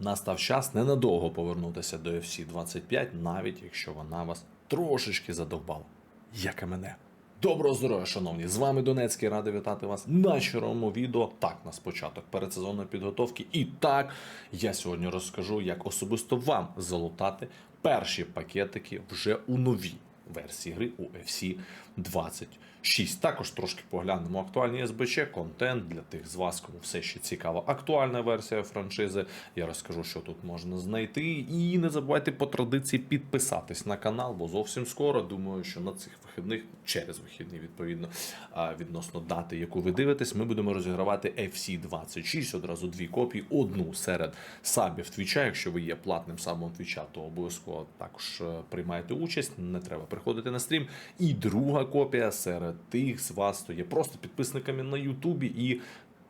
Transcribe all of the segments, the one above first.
настав час ненадовго повернутися до FC 25, навіть якщо вона вас трошечки задовбала, як і мене. Доброго здоров'я, шановні! З вами Донецький, радий вітати вас на черговому відео. Так, на спочаток передсезонної підготовки. І так, я сьогодні розкажу, як особисто вам залутати перші пакетики вже у новій версії гри у FC 26. Також трошки поглянемо актуальні СБЧ, контент для тих з вас, кому все ще цікава актуальна версія франшизи. Я розкажу, що тут можна знайти. І не забувайте по традиції підписатись на канал, бо зовсім скоро думаю, що на цих вихідних, через вихідні, відповідно, відносно дати, яку ви дивитесь, ми будемо розігравати FC 26. Одразу дві копії, одну серед сабів Твіча. Якщо ви є платним сабом Твіча, то обов'язково також е, приймаєте участь. Не треба приходити на стрім. І друга копія серед тих з вас, хто є просто підписниками на Ютубі і.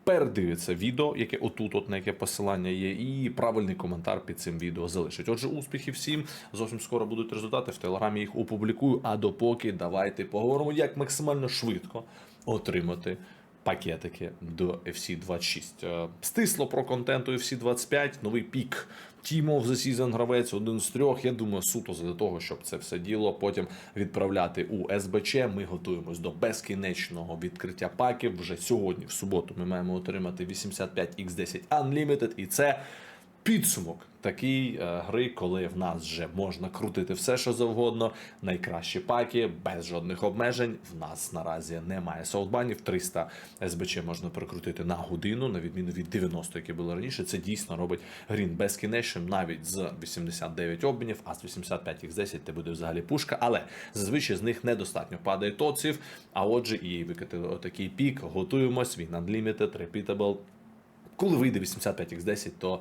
Передивиться відео, яке отут, от на яке посилання є, і правильний коментар під цим відео залишить. Отже, успіхів всім. Зовсім скоро будуть результати. В телеграмі їх опублікую. А допоки давайте поговоримо, як максимально швидко отримати пакетики до FC 26. Е, Стисло про контент у FC 25, новий пік. Team of the Season гравець один з трьох. Я думаю, суто для того, щоб це все діло потім відправляти у СБЧ. Ми готуємось до безкінечного відкриття паків. Вже сьогодні, в суботу, ми маємо отримати 85X10 Unlimited, і це підсумок такий е, гри, коли в нас вже можна крутити все, що завгодно. Найкращі паки, без жодних обмежень. В нас наразі немає соутбанів. 300 СБЧ можна прикрутити на годину, на відміну від 90, які були раніше. Це дійсно робить грін безкінечним, навіть з 89 обмінів, а з 85 x 10 це буде взагалі пушка. Але зазвичай з них недостатньо падає тоців. А отже, і викатили отакий пік. Готуємось. Він Unlimited, Repeatable. Коли вийде 85x10, то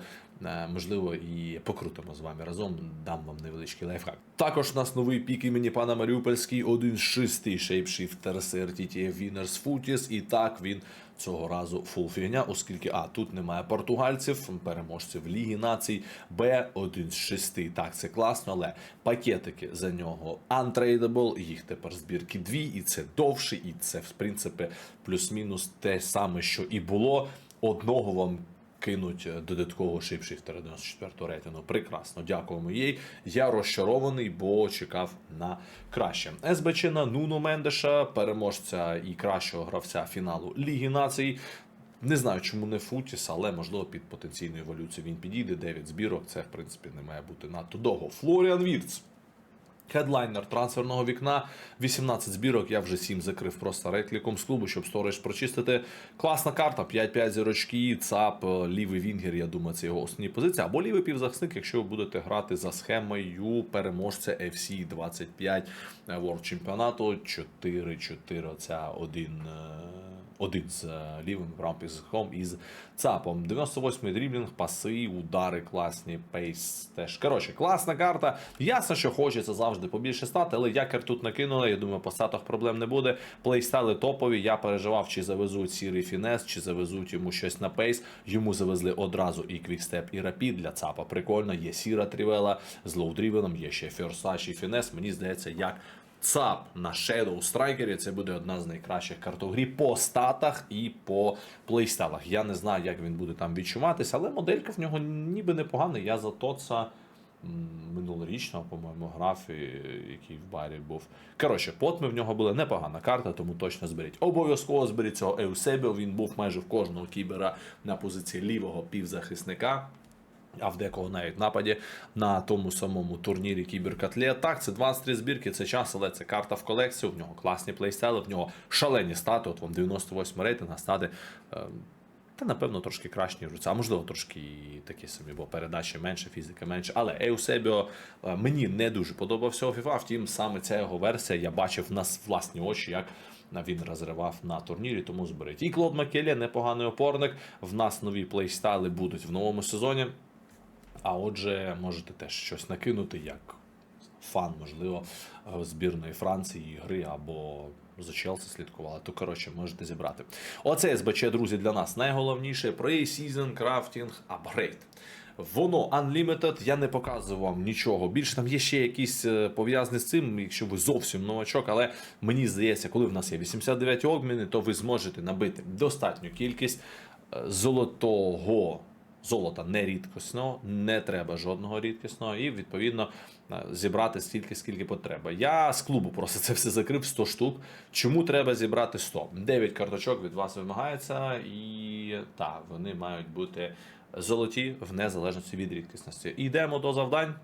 можливо і покрутимо з вами разом. Дам вам невеличкий лайфхак. Також у нас новий пік імені пана Маріупольський, один з шести CRTTF Winners Footies. І так він цього разу фул фігня, оскільки а тут немає португальців, переможців Ліги націй, Б один з шести. Так, це класно, але пакетики за нього untradeable, їх тепер збірки дві, і це довше, і це в принципі плюс-мінус те саме, що і було. Одного вам кинуть додаткового шипшифтера 94 рейтингу. Прекрасно, дякуємо їй. Я розчарований, бо чекав на краще. СБЧ Нуно Мендеша, переможця і кращого гравця фіналу Ліги націй. Не знаю, чому не Футіс, але можливо під потенційну еволюцію він підійде. 9 збірок. Це в принципі не має бути надто довго. Флоріан Вірц. Хедлайнер трансферного вікна, 18 збірок, я вже 7 закрив просто рекліком з клубу, щоб сторож прочистити. Класна карта, 5-5 зірочки, ЦАП, лівий Вінгер, я думаю, це його основні позиції. Або лівий півзахисник, якщо ви будете грати за схемою переможця FC 25 World чемпіонату 4-4, оця один. Один з е, лівим правим півзахисником із ЦАПом. 98-й дріблінг, паси, удари класні, пейс теж. Коротше, класна карта. Ясно, що хочеться завжди побільше стати, але якер тут накинули. Я думаю, по статах проблем не буде. Плейстайли топові. Я переживав, чи завезуть сірий фінес, чи завезуть йому щось на пейс. Йому завезли одразу і квікстеп, і рапід для ЦАПа. Прикольно, є сіра трівела з лоудрівеном, є ще ферсач і фінес. Мені здається, як. ЦАП на Shadow Striker це буде одна з найкращих карт у грі по статах і по плейстайлах. Я не знаю, як він буде там відчуватися, але моделька в нього ніби непогана. Я за Тоца минулорічного, по-моєму, граф, який в барі був. Коротше, потми в нього була непогана карта, тому точно зберіть. Обов'язково зберіть цього Еусебіо. Він був майже в кожного кібера на позиції лівого півзахисника. А в декого навіть нападі на тому самому турнірі Кіберкатлет. Так, це 23 збірки, це час, але це карта в колекцію. В нього класні плейстайли, в нього шалені стати. От вам 98 рейтинг, а стати. е, Та напевно трошки кращі ніж це, а можливо трошки такі самі, бо передачі менше, фізика менше. Але Еусебіо е, мені не дуже подобався у FIFA, втім, саме ця його версія я бачив на власні очі, як він розривав на турнірі, тому зберіть. І Клод Макелі, непоганий опорник. В нас нові плейстайли будуть в новому сезоні. А отже, можете теж щось накинути, як фан, можливо, е, збірної Франції, гри або за Челсі слідкували, то коротше можете зібрати. Оце СБЧ, друзі, для нас найголовніше Pre-Season Crafting Upgrade. Воно Unlimited, я не показую вам нічого. Більше там є ще якісь е, пов'язані з цим, якщо ви зовсім новачок, але мені здається, коли в нас є 89 обміни, то ви зможете набити достатню кількість е, золотого Золота не рідкісного, не треба жодного рідкісного, і відповідно е, зібрати стільки, скільки потреба. Я з клубу просто це все закрив 100 штук. Чому треба зібрати 100? 9 карточок від вас вимагається, і так, вони мають бути золоті в незалежності від рідкісності. Йдемо до завдань.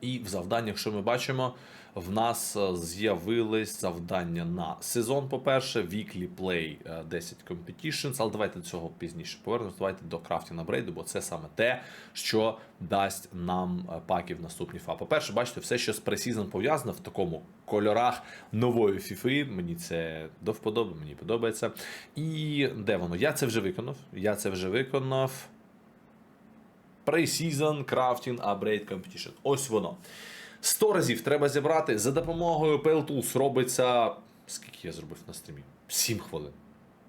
І в завданнях, що ми бачимо, в нас е, з'явились завдання на сезон, по-перше, Weekly Play е, 10 Competitions, але давайте до цього пізніше повернемось. Давайте до крафтінга брейду, бо це саме те, що дасть нам е, паки в наступні фа. По-перше, бачите, все, що з пресізон пов'язано в такому кольорах нової фіфи. Мені це до вподоби, мені подобається. І де воно? Я це вже виконав. Я це вже виконав. Pre-Season Crafting Upgrade Competition. Ось воно. 100 разів треба зібрати. За допомогою PL Tools робиться. Скільки я зробив на стрімі? 7 хвилин.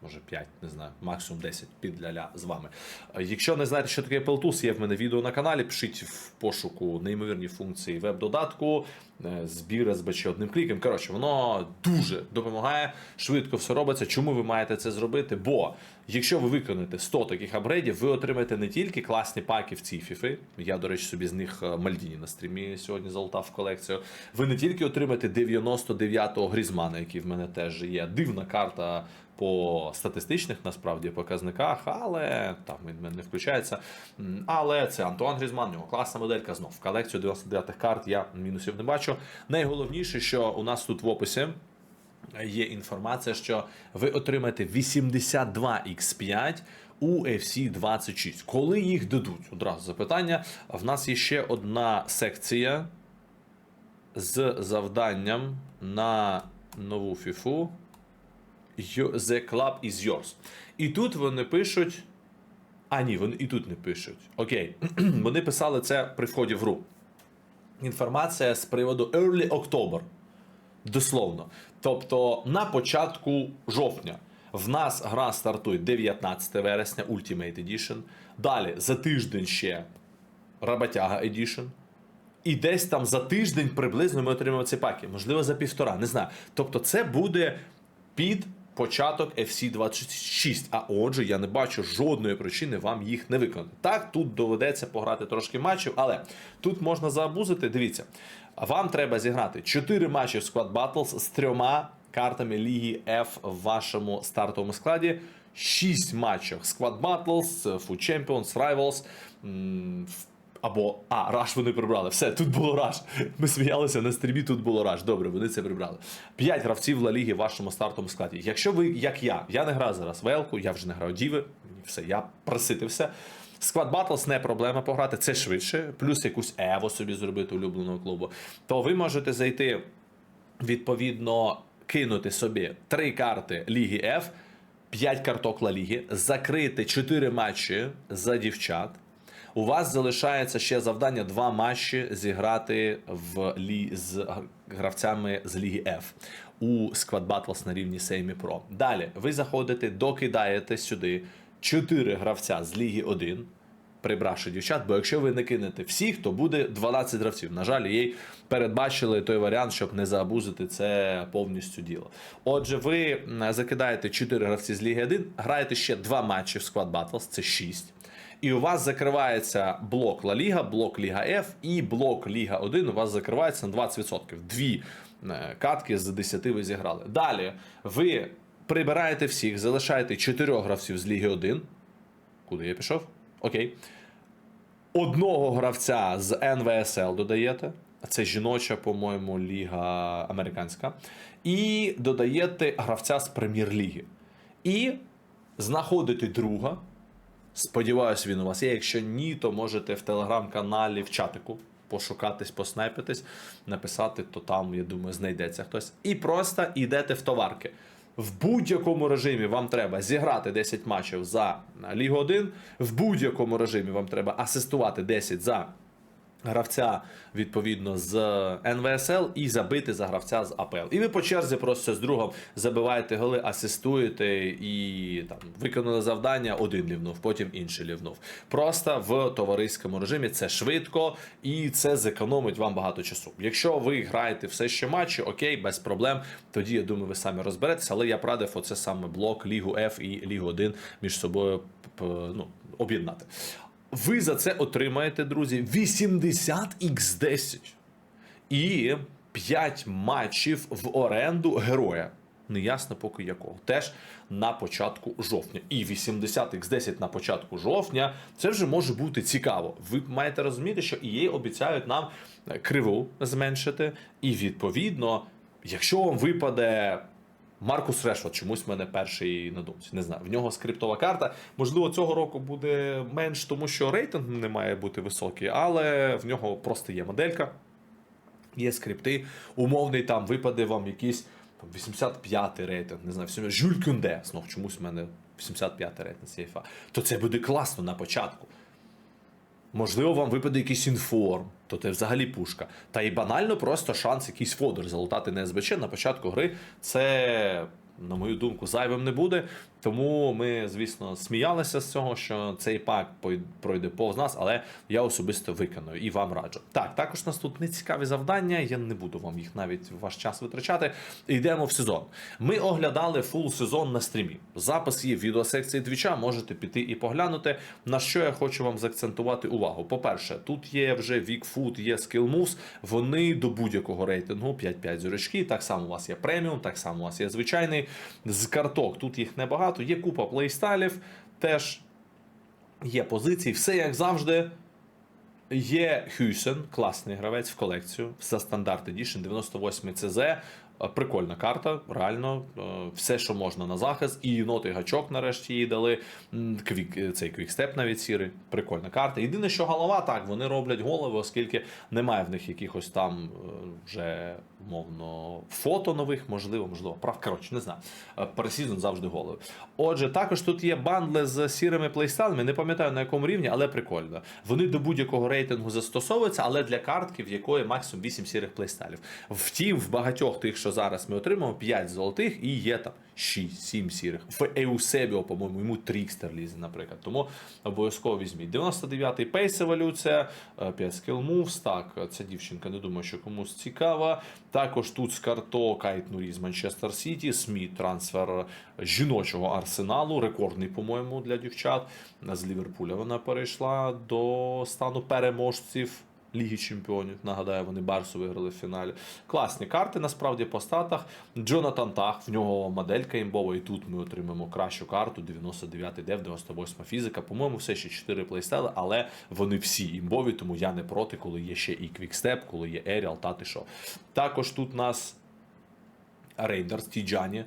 Може 5, не знаю, максимум 10 під ля-ля з вами. Е, Якщо не знаєте, що таке Tools, є в мене відео на каналі. Пишіть в пошуку неймовірні функції веб-додатку, е, збір СБЧ одним кліком. Коротше, воно дуже допомагає, швидко все робиться. Чому ви маєте це зробити? Бо якщо ви виконаєте 100 таких апгрейдів, ви отримаєте не тільки класні паки в цій фіфи. Я, до речі, собі з них е, Мальдіні на стрімі сьогодні залутав колекцію. Ви не тільки отримаєте 99-го Грізмана, який в мене теж є. Дивна карта по статистичних насправді показниках, але там він не включається. Але це Антуан Грізман, нього класна моделька. Знов в колекцію 99-х карт я мінусів не бачу. Найголовніше, що у нас тут в описі. Є інформація, що ви отримаєте 82 X5 у FC 26. Коли їх дадуть? Одразу запитання. В нас є ще одна секція з завданням на нову FIFA. The club is yours. І тут вони пишуть. А, ні, вони і тут не пишуть. Окей. вони писали це при вході в гру. Інформація з приводу Early October. Дословно. Тобто на початку жовтня. В нас гра стартує 19 вересня, Ultimate Edition. Далі за тиждень ще Работяга Edition. І десь там за тиждень приблизно ми отримаємо ці паки. Можливо, за півтора, не знаю. Тобто, це буде під початок FC 26. А отже, я не бачу жодної причини вам їх не виконати. Так, тут доведеться пограти трошки матчів, але тут можна заабузити. Дивіться, вам треба зіграти 4 матчі в Squad Battles з трьома картами Ліги F в вашому стартовому складі. 6 матчів Squad Battles, Food Champions, Rivals. Або а, раш вони прибрали. Все, тут було раш. Ми сміялися на стрімі, тут було раш. Добре, вони це прибрали. П'ять гравців Ла Ліги в вашому стартовому складі. Якщо ви, як я, я не граю зараз в Елку, я вже не граю Діви, все, я проситився. Squad Battles не проблема пограти, це швидше, плюс якусь Ево собі зробити улюбленого клубу. То ви можете зайти, відповідно, кинути собі три карти Ліги F, 5 карток Ла Ліги, закрити 4 матчі за дівчат. У вас залишається ще завдання два матчі зіграти в лі... з гравцями з Ліги F у Squad Battles на рівні Сеймі Pro. Далі ви заходите, докидаєте сюди 4 гравця з Ліги 1, прибравши дівчат, бо якщо ви не кинете всіх, то буде 12 гравців. На жаль, їй передбачили той варіант, щоб не заабузити це повністю діло. Отже, ви закидаєте 4 гравці з Ліги 1, граєте ще 2 матчі в Squad Battles, це 6. І у вас закривається блок Ла Ліга, блок Ліга F і блок Ліга 1 у вас закривається на 20%. Дві е, катки з 10 ви зіграли. Далі ви прибираєте всіх, залишаєте 4 гравців з Ліги 1. Куди я пішов? Окей. Одного гравця з НВСЛ додаєте. Це жіноча, по-моєму, ліга американська. І додаєте гравця з прем'єр-ліги. І знаходите друга. Сподіваюсь, він у вас є. Якщо ні, то можете в телеграм-каналі в чатику пошукатись, поснайпитись, написати, то там, я думаю, знайдеться хтось. І просто йдете в товарки. В будь-якому режимі вам треба зіграти 10 матчів за Лігу 1, в будь-якому режимі вам треба асистувати 10 за гравця відповідно з НВСЛ і забити за гравця з АПЛ. І ви по черзі просто з другом забиваєте голи, асистуєте і там виконали завдання, один лівнув, потім інший лівнув. Просто в товариському режимі це швидко і це зекономить вам багато часу. Якщо ви граєте все ще матчі, окей, без проблем. Тоді я думаю, ви самі розберетеся. Але я б радив оце саме блок Лігу F і Лігу 1 між собою ну, об'єднати. Ви за це отримаєте, друзі, 80x10 і 5 матчів в оренду героя. Неясно поки якого. Теж на початку жовтня. І 80x10 на початку жовтня це вже може бути цікаво. Ви маєте розуміти, що EA обіцяють нам е, криву зменшити, і відповідно, якщо вам випаде Маркус Решфорд, чомусь в мене перший на думці. Не знаю. В нього скриптова карта. Можливо, цього року буде менш, тому що рейтинг не має бути високий, але в нього просто є моделька. Є скрипти. Умовний там випаде вам якийсь там, 85 рейтинг, не знаю, всьому. Жюль Кюнде. Знов чомусь в мене 85 рейтинг сейфа. То це буде класно на початку. Можливо, вам випаде якийсь інформ, то це взагалі пушка. Та і банально просто шанс якийсь фодор залутати на СБЧ на початку гри. Це, на мою думку, зайвим не буде. Тому ми, звісно, сміялися з цього, що цей пак пройде повз нас, але я особисто виконую і вам раджу. Так, також у нас тут нецікаві завдання, я не буду вам їх навіть ваш час витрачати. Йдемо в сезон. Ми оглядали фул сезон на стрімі. Запис є в відеосекції твіча, можете піти і поглянути. На що я хочу вам заакцентувати увагу. По-перше, тут є вже Вікфуд, є Moves, Вони до будь-якого рейтингу 5-5 зірочки. Так само у вас є преміум, так само у вас є звичайний. З карток тут їх небагато. Є купа плейстайлів, теж є позиції, все як завжди. Є Хюйсен, класний гравець в колекцію за стандарт Edition 98 CZ. Е, Прикольна карта, реально, е, все, що можна на захист, і ноти гачок нарешті їй дали. Квік, е, цей квікстеп навіть сірий, прикольна карта. Єдине, що голова, так, вони роблять голови, оскільки немає в них якихось там вже мовно фото нових, можливо, можливо, прав. Коротше, не знаю. Пересізон завжди голови. Отже, також тут є бандли з сірими плейстайлами, не пам'ятаю на якому рівні, але прикольно. Вони до будь-якого рейтингу застосовуються, але для картки, в якої максимум 8 сірих плейстайлів. Втім, в багатьох тих, що зараз ми отримаємо, 5 золотих і є там 6-7 сірих. В Еусебіо, по-моєму, йому Трікстер лізе, наприклад. Тому обов'язково візьміть. 99-й пейс еволюція, 5 скіл moves. Так, ця дівчинка, не думаю, що комусь цікава. Також тут з карто Кайт Нурі з Манчестер Сіті, Сміт трансфер жіночого арсеналу, рекордний, по-моєму, для дівчат. З Ліверпуля вона перейшла до стану переможців. Ліги Чемпіонів. Нагадаю, вони Барсу виграли в фіналі. Класні карти, насправді, по статах. Джонатан Тах, в нього моделька імбова, і тут ми отримаємо кращу карту. 99 дев, 98 фізика. По-моєму, все ще 4 плейстайли, але вони всі імбові, тому я не проти, коли є ще і квікстеп, коли є Еріал, та ти що. Також тут нас Рейндерс Тіджані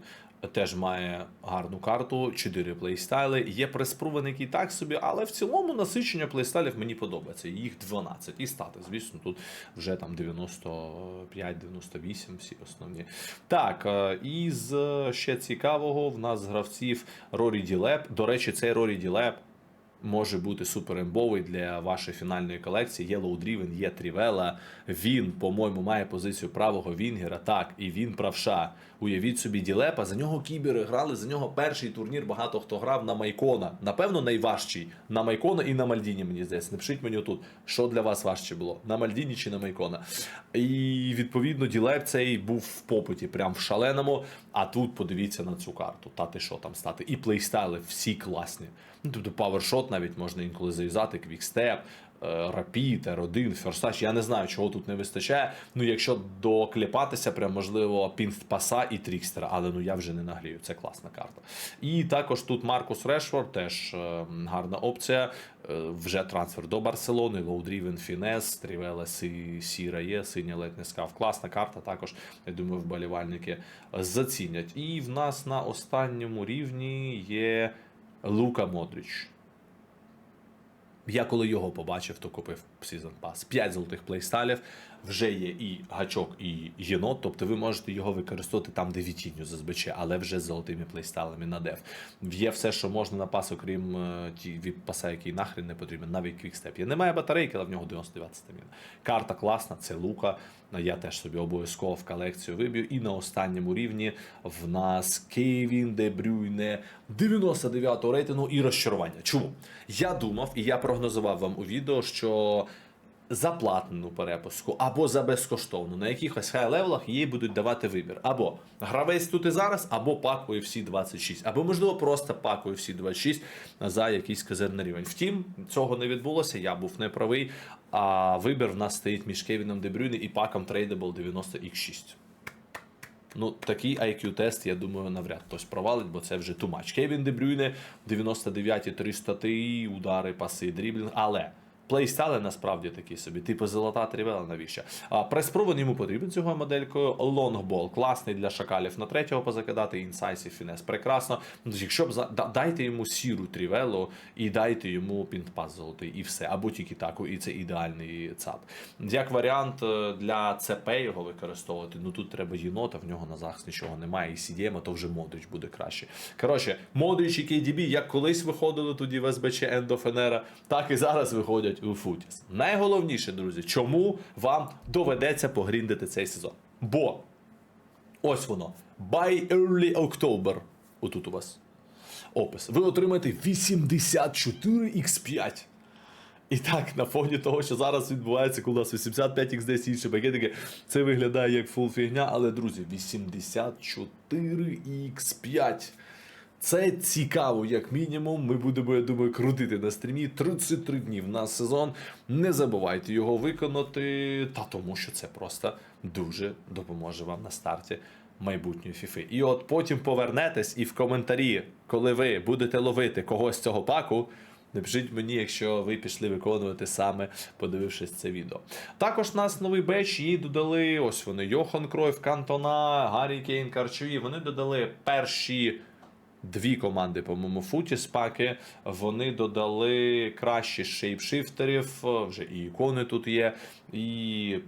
теж має гарну карту, 4 плейстайли. Є преспрувен, який так собі, але в цілому насичення плейстайлів мені подобається. Їх 12. І стати, звісно, тут вже там 95-98 всі основні. Так, е, і з е, ще цікавого в нас гравців Рорі Ділеп. До речі, цей Рорі Ділеп може бути суперембовий для вашої фінальної колекції. Yellow Driven, є Трівела. Він, по-моєму, має позицію правого Вінгера. Так, і він правша. Уявіть собі Ділепа. За нього кібери грали. За нього перший турнір. Багато хто грав на Майкона. Напевно, найважчий на Майкона і на Мальдіні. Мені здається. Напишіть мені тут, що для вас важче було: на Мальдіні чи на Майкона. І відповідно Ділеп цей був в попиті, прям в шаленому. А тут подивіться на цю карту. Та ти що там стати? І плейстайли всі класні. Ну, тобто павершот навіть можна інколи зав'язати, квікстеп, рапід, R1, ферсач. Я не знаю, чого тут не вистачає. Ну, якщо докліпатися, прям можливо, пінфпаса і трікстера, але ну я вже не наглію. Це класна карта. І також тут Маркус Решфорд, теж е, гарна опція. Е, вже трансфер до Барселони, Лоудрівен Фінес, Трівела Сіра є, синя ледь не скав. Класна карта. Також я думаю, вболівальники зацінять. І в нас на останньому рівні є Лука Модріч. Я коли його побачив, то купив Season Pass. 5 золотих плейстайлів. Вже є і гачок, і єнот. Тобто ви можете його використовувати там, де вітінню зазвичай, але вже з золотими плейстайлами на деф. Є все, що можна на пас, окрім е, ті від паса, який нахрен не потрібен, навіть квікстеп. Є немає батарейки, але в нього 99 стамін. Карта класна, це лука. Я теж собі обов'язково в колекцію виб'ю. І на останньому рівні в нас Кевін Де Брюйне 99-го рейтингу і розчарування. Чому? Я думав і я прогнозував вам у відео, що за платну перепуску або за безкоштовну на якихось хай-левелах їй будуть давати вибір. Або гравець тут і зараз, або пак UFC 26, або можливо просто пак UFC 26 за якийсь казирний рівень. Втім, цього не відбулося, я був неправий. А вибір в нас стоїть між Кевіном Дебрюйне і паком Tradable 90X6. Ну, такий IQ-тест, я думаю, навряд хтось провалить, бо це вже much. Кевін Дебрюйне, 99 300 ти, удари, паси, дріблінг, але. Плейстайли насправді такі собі, типу золота трівела, навіщо? А преспровен йому потрібен цього моделькою. Лонгбол класний для шакалів на третього позакидати, інсайсів, фінес прекрасно. Ну, якщо б дайте йому сіру трівелу і дайте йому пінтпас золотий, і все, або тільки таку, і це ідеальний цап. Як варіант е, для ЦП його використовувати, ну тут треба єнота, в нього на захист нічого немає, і CDM, то вже Модрич буде краще. Коротше, Модрич і KDB, як колись виходили тоді в СБЧ an так і зараз виходять у Футіс. Найголовніше, друзі, чому вам доведеться погріндити цей сезон? Бо ось воно. By early October. Отут у вас опис. Ви отримаєте 84x5. І так, на фоні того, що зараз відбувається, коли у нас 85 x інші пакетики, це виглядає як фул фігня, але, друзі, 84x5. Це цікаво, як мінімум. Ми будемо, я думаю, крутити на стрімі 33 дні в нас сезон. Не забувайте його виконати, та тому що це просто дуже допоможе вам на старті майбутньої фіфи. І от потім повернетесь і в коментарі, коли ви будете ловити когось з цього паку. Напишіть мені, якщо ви пішли виконувати саме, подивившись це відео. Також у нас новий беч, її додали. Ось вони Йохан Кройф, Кантона, Гаррі Кейн, Карчові. Вони додали перші дві команди, по-моєму, футі спаки. Вони додали краще шейпшифтерів, вже і ікони тут є. І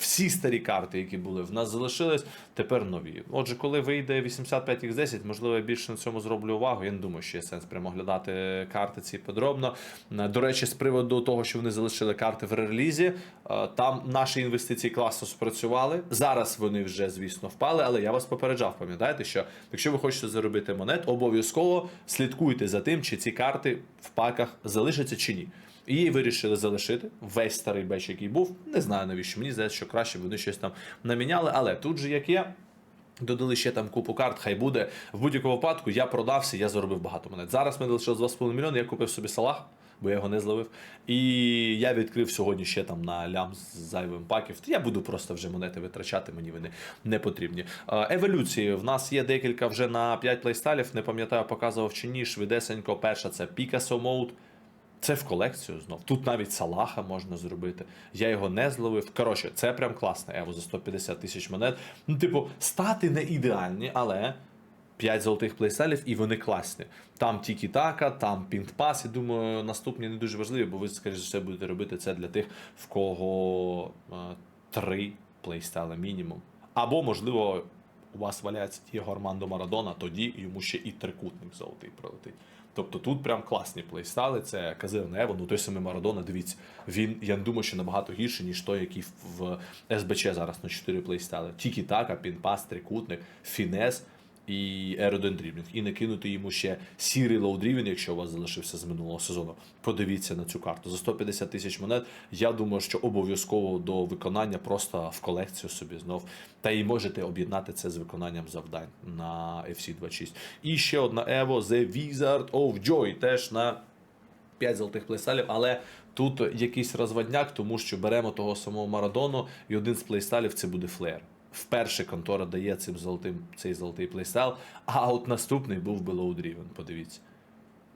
всі старі карти, які були в нас залишились, тепер нові. Отже, коли вийде 85x10, можливо, я більше на цьому зроблю увагу. Я не думаю, що є сенс прямо оглядати карти ці подробно. Е, До речі, з приводу того, що вони залишили карти в релізі, е, там наші інвестиції класно спрацювали. Зараз вони вже, звісно, впали, але я вас попереджав, пам'ятаєте, що якщо ви хочете заробити монет, обов'язково слідкуйте за тим, чи ці карти в паках залишаться чи ні. І її вирішили залишити весь старий беч, який був. Не знаю навіщо. Мені здається, що краще вони щось там наміняли. Але тут же як є. Додали ще там купу карт, хай буде. В будь-якому випадку я продався, я заробив багато монет. Зараз мене лишилось 2,5 мільйони, я купив собі салах, бо я його не зловив. І я відкрив сьогодні ще там на лям з зайвим паків. Я буду просто вже монети витрачати, мені вони не потрібні. Еволюції в нас є декілька вже на 5 плейстайлів. Не пам'ятаю, показував чи ні. Швидесенько. Перша це Picasso Mode. Це в колекцію знов. Тут навіть Салаха можна зробити. Я його не зловив. Коротше, це прям класне Ево за 150 тисяч монет. Ну, типу, стати не ідеальні, але 5 золотих плейселів і вони класні. Там тільки така, там пінтпас. Я думаю, наступні не дуже важливі, бо ви, скоріш за все, будете робити це для тих, в кого е, три плейстайли мінімум. Або, можливо, у вас валяється Дієго Армандо Марадона, тоді йому ще і трикутник золотий прилетить. Тобто тут прям класні плейстали. це Казирне Ево, ну той самий Марадона, дивіться, він, я не думаю, що набагато гірше, ніж той, який в СБЧ зараз на 4 плейстали. Тільки така, пінпас, трикутник, фінес і аеродендрібінг. І не кинути йому ще сірий лоудрівін, якщо у вас залишився з минулого сезону. Подивіться на цю карту. За 150 тисяч монет. Я думаю, що обов'язково до виконання просто в колекцію собі знов. Та і можете об'єднати це з виконанням завдань на FC26. І ще одна Evo The Wizard of Joy. Теж на 5 золотих плейстайлів, але тут якийсь розводняк, тому що беремо того самого Марадону, і один з плейстайлів це буде флеєр. Вперше контора дає цим золотим цей золотий плейстайл, а от наступний був би Load Driven, подивіться.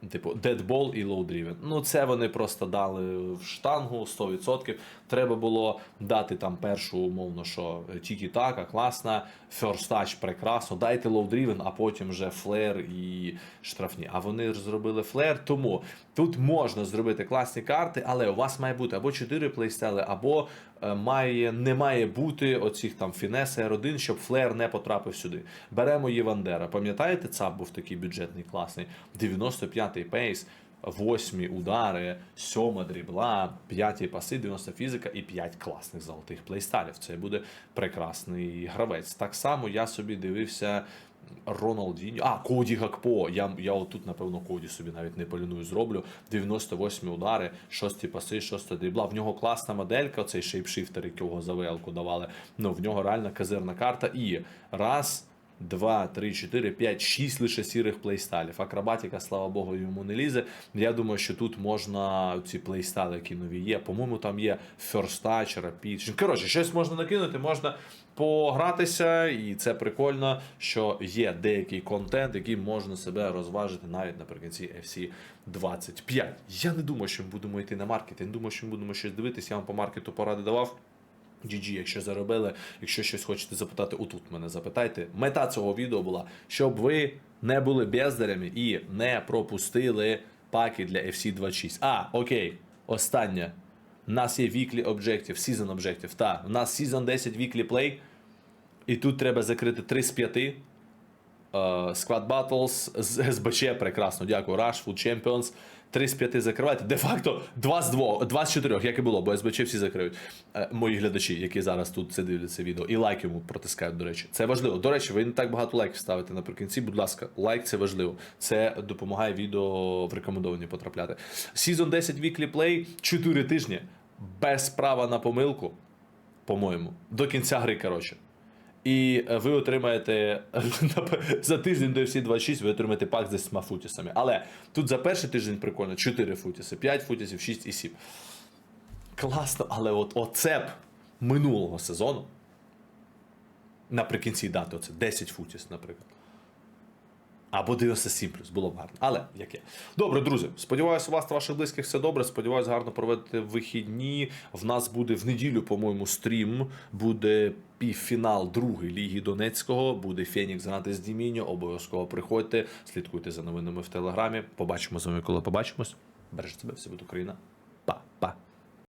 Типу, Deadball і Low Driven. Ну, це вони просто дали в штангу 100%. Треба було дати там першу, умовно, що тільки така, класна, First Touch прекрасно, дайте Low Driven, а потім вже флер і штрафні. А вони зробили флер, тому тут можна зробити класні карти, але у вас має бути або 4 плейстайли, або має, не має бути оцих там фінес R1, щоб флер не потрапив сюди. Беремо Євандера. Пам'ятаєте, ЦАП був такий бюджетний, класний. 95-й пейс, 8 удари, 7 дрібла, 5 паси, 90 фізика і 5 класних золотих плейстайлів. Це буде прекрасний гравець. Так само я собі дивився. Роналдіньо, а Коді Гакпо. Я, я отут, напевно, Коді собі навіть не поліную зроблю. 98 удари, 6 паси, 6 дрібла. В нього класна моделька, цей шейпшифтер, якого за ВЛ-ку давали. Ну, в нього реально казирна карта. І раз, два, три, чотири, п'ять, шість лише сірих плейстайлів. Акробатика, слава Богу, йому не лізе. Я думаю, що тут можна ці плейстайли, які нові є. По-моєму, там є First Touch, Коротше, щось можна накинути, можна погратися, і це прикольно, що є деякий контент, який можна себе розважити навіть наприкінці FC 25. Я не думаю, що ми будемо йти на маркет. Я думаю, що ми будемо щось дивитися. Я вам по маркету поради давав. GG, якщо заробили, якщо щось хочете запитати, отут мене запитайте. Мета цього відео була, щоб ви не були бездарями і не пропустили паки для FC 26. А, окей, останнє. У нас є weekly objective, season objective. Так, у нас season 10 weekly play. І тут треба закрити 3 з 5. Uh, Squad Battles з СБЧ, прекрасно, дякую. Rush, Food Champions. 3 з 5 закривайте. Де-факто 2 з 2, 2 з 4, як і було, бо СБЧ всі закриють. Е, мої глядачі, які зараз тут це дивляться відео. І лайк йому протискають, до речі. Це важливо. До речі, ви не так багато лайків ставите наприкінці. Будь ласка, лайк це важливо. Це допомагає відео в рекомендовані потрапляти. Season 10 Weekly Play 4 тижні без права на помилку, по-моєму, до кінця гри, коротше. І е, ви отримаєте за тиждень до FC 26 ви отримаєте пак з 10 футісами. Але тут за перший тиждень прикольно 4 футіси, 5 футісів, 6 і 7. Класно, але от оцеп минулого сезону наприкінці дати оце 10 футіс, наприклад. Або 97 плюс, було б гарно. Але як є. Добре, друзі. Сподіваюся, у вас та ваших близьких все добре. Сподіваюся, гарно проведете вихідні. В нас буде в неділю, по-моєму, стрім. Буде півфінал другої ліги Донецького. Буде Фенікс грати з Діміньо. Обов'язково приходьте, слідкуйте за новинами в телеграмі. Побачимо з вами, коли побачимось. Бережіть себе, все буде Україна. Па-па.